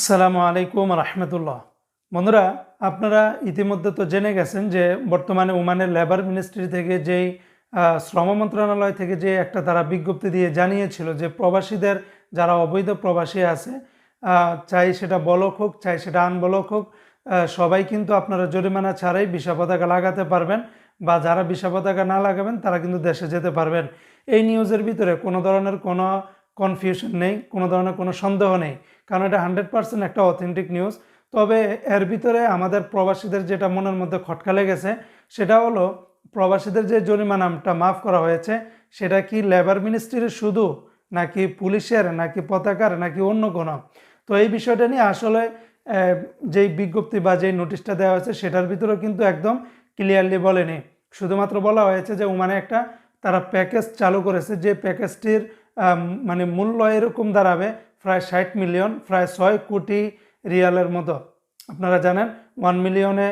আসসালামু আলাইকুম রহমতুল্লাহ। বন্ধুরা, আপনারা ইতিমধ্যে তো জেনে গেছেন যে বর্তমানে ওমানের লেবার মিনিস্ট্রি থেকে যেই শ্রম মন্ত্রণালয় থেকে যে একটা তারা বিজ্ঞপ্তি দিয়ে জানিয়েছিল যে প্রবাসীদের যারা অবৈধ প্রবাসী আছে চাই সেটা বলক হোক, চাই সেটা আনবলক হোক সবাই কিন্তু আপনারা জরিমানা ছাড়াই বিশা পতাকা লাগাতে পারবেন বা যারা বিশা পতাকা না লাগাবেন তারা কিন্তু দেশে যেতে পারবেন। এই নিউজের ভিতরে কোনো ধরনের কোনো কনফিউশন নেই, কোনো ধরনের কোনো সন্দেহ নেই। কারণ এটা হান্ড্রেড পার্সেন্ট একটা অথেন্টিক নিউজ। তবে এর ভিতরে আমাদের প্রবাসীদের যেটা মনের মধ্যে খটকা লেগেছে, সেটা হলো প্রবাসীদের যে জরিমানাটা মাফ করা হয়েছে, সেটা কি লেবার মিনিস্ট্রির শুধু, নাকি পুলিশের, নাকি পতাকার, নাকি অন্য কোনো? তো এই বিষয়টা নিয়ে আসলে যেই বিজ্ঞপ্তি বা যেই নোটিশটা দেওয়া হয়েছে, সেটার ভিতরেও কিন্তু একদম ক্লিয়ারলি বলেনি। শুধুমাত্র বলা হয়েছে যে ওমানে একটা তারা প্যাকেজ চালু করেছে, যে প্যাকেজটির মানে মূল্য এরকম দাঁড়াবে প্রায় ষাট মিলিয়ন, প্রায় ছয় কোটি রিয়ালের মতো। আপনারা জানেন ওয়ান মিলিয়নে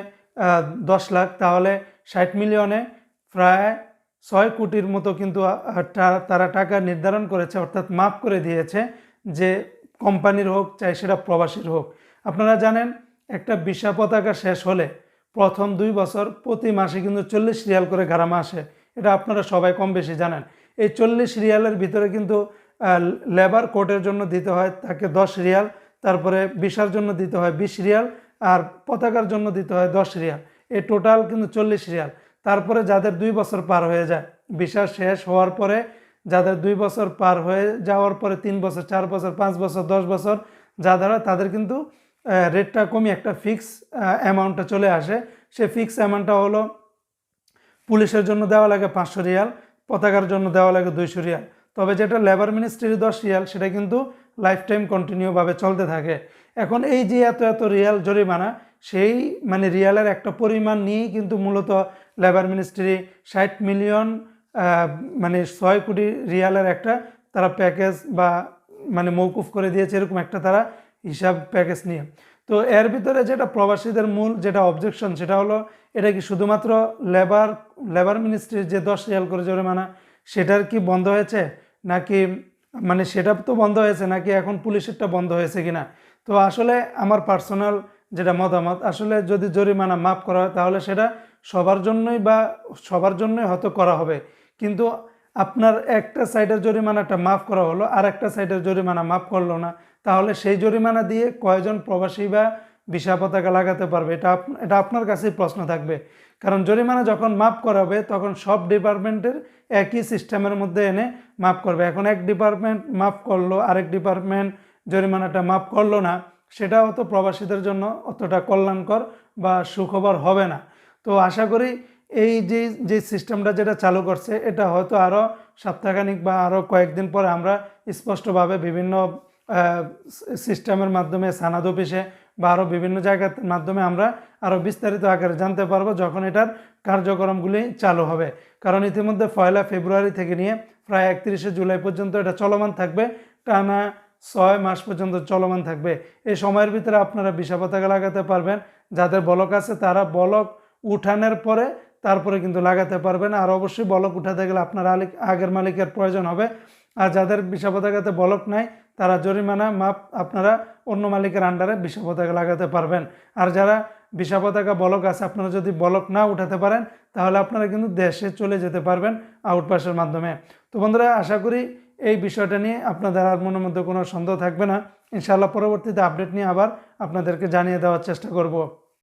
দশ লাখ, তাহলে ষাট মিলিয়নে প্রায় ছয় কোটির মতো কিন্তু তারা টাকা নির্ধারণ করেছে, অর্থাৎ মাফ করে দিয়েছে, যে কোম্পানির হোক, চাই সেটা প্রবাসীর হোক। আপনারা জানেন, একটা বিশা পতাকা শেষ হলে প্রথম দুই বছর প্রতি মাসে কিন্তু চল্লিশ রিয়াল করে গারামা আসে। এটা আপনারা সবাই কম বেশি জানেন। এই চল্লিশ রিয়ালের ভিতরে কিন্তু লেবার কোর্টের জন্য দিতে হয় তাকে দশ রিয়াল, তারপরে বিশার জন্য দিতে হয় বিশ রিয়াল, আর পতাকার জন্য দিতে হয় দশ রিয়াল। এই টোটাল কিন্তু চল্লিশ রিয়াল। তারপরে যাদের দুই বছর পার হয়ে যায় বিশা শেষ হওয়ার পরে যাদের দুই বছর পার হয়ে যাওয়ার পরে তিন বছর, চার বছর, পাঁচ বছর, দশ বছর, যাদের হয় তাদের কিন্তু রেটটা কমিয়ে একটা ফিক্স অ্যামাউন্টটা চলে আসে। সে ফিক্স অ্যামাউন্টটা হলো পুলিশের জন্য দেওয়া লাগে পাঁচশো রিয়াল, পতাকার জন্য দেওয়া লাগে দুইশো রিয়াল। তবে যেটা লেবার মিনিস্ট্রির দশ রিয়াল সেটা কিন্তু লাইফ টাইম কন্টিনিউভাবে চলতে থাকে। এখন এই যে এত এত রিয়াল জরিমানা, সেই মানে রিয়ালের একটা পরিমাণ নিয়েই কিন্তু মূলত লেবার মিনিস্ট্রি ষাট মিলিয়ন মানে ছয় কোটি রিয়ালের একটা তারা প্যাকেজ বা মানে মৌকুফ করে দিয়েছে, এরকম একটা তারা হিসাব প্যাকেজ নিয়ে। তো এর ভিতরে যেটা প্রবাসীদের মূল যেটা অবজেকশন সেটা হলো এটা কি শুধুমাত্র লেবার লেবার মিনিস্ট্রির যে দশ রিয়াল করে জরিমানা, সেটার কি বন্ধ হয়েছে? নাকি মানে সেটা তো বন্ধ হয়েছে নাকি এখন পুলিশেরটা বন্ধ হয়েছে কিনা? তো আসলে আমার পার্সোনাল যেটা মতামত, আসলে যদি জরিমানা মাফ করা হয় তাহলে সেটা সবার জন্যই বা সবার জন্যই হয়তো করা হবে। কিন্তু আপনার একটা সাইডের জরিমানাটা মাফ করা হলো আর একটা সাইডের জরিমানা মাফ করল না, তাহলে সেই জরিমানা দিয়ে কয়জন প্রবাসী বা ভিসা পতাকা লাগাতে পারবে। এটা এটা আপনার কাছেই প্রশ্ন থাকবে। কারণ জরিমানা যখন মাপ করাবে তখন সব ডিপার্টমেন্টের একই সিস্টেমের মধ্যে এনে মাফ করবে। এখন এক ডিপার্টমেন্ট মাফ করল, আরেক ডিপার্টমেন্ট জরিমানাটা মাফ করল না সেটা হয়তো প্রবাসীদের জন্য অতটা কল্যাণকর বা সুখবর হবে না। তো আশা করি এই যে যে সিস্টেমটা যেটা চালু করছে, এটা হয়তো আরও সপ্তাহখানিক বা আরও কয়েকদিন পরে আমরা স্পষ্টভাবে বিভিন্ন সিস্টেমের মাধ্যমে সানাদ অফিসে বা আরও বিভিন্ন জায়গার মাধ্যমে আমরা আরও বিস্তারিত আকারে জানতে পারব যখন এটার কার্যক্রমগুলি চালু হবে। কারণ ইতিমধ্যে পয়লা ফেব্রুয়ারি থেকে নিয়ে প্রায় একত্রিশে জুলাই পর্যন্ত এটা চলমান থাকবে। টানা ছয় মাস পর্যন্ত চলমান থাকবে। এই সময়ের ভিতরে আপনারা বিশা পতাকা লাগাতে পারবেন। যাদের বলক আছে তারা বলক উঠানের পরে তারপরে কিন্তু লাগাতে পারবেন। আর অবশ্যই বলক উঠাতে গেলে আপনার আগের মালিকের প্রয়োজন হবে। আর যাদের বিশা পতাকাতে বলক নাই, তারা জরিমানা মাপ আপনারা অন্য মালিকের আন্ডারে বিশা পতাকা লাগাতে পারবেন। আর যারা বিশা পতাকা বলক আছে, আপনারা যদি বলক না উঠাতে পারেন, তাহলে আপনারা কিন্তু দেশে চলে যেতে পারবেন আউটপাসের মাধ্যমে। তো বন্ধুরা, আশা করি এই বিষয়টা নিয়ে আপনাদের আর মনের মধ্যে কোনো সন্দেহ থাকবে না। ইনশাআল্লাহ পরবর্তীতে আপডেট নিয়ে আবার আপনাদেরকে জানিয়ে দেওয়ার চেষ্টা করব।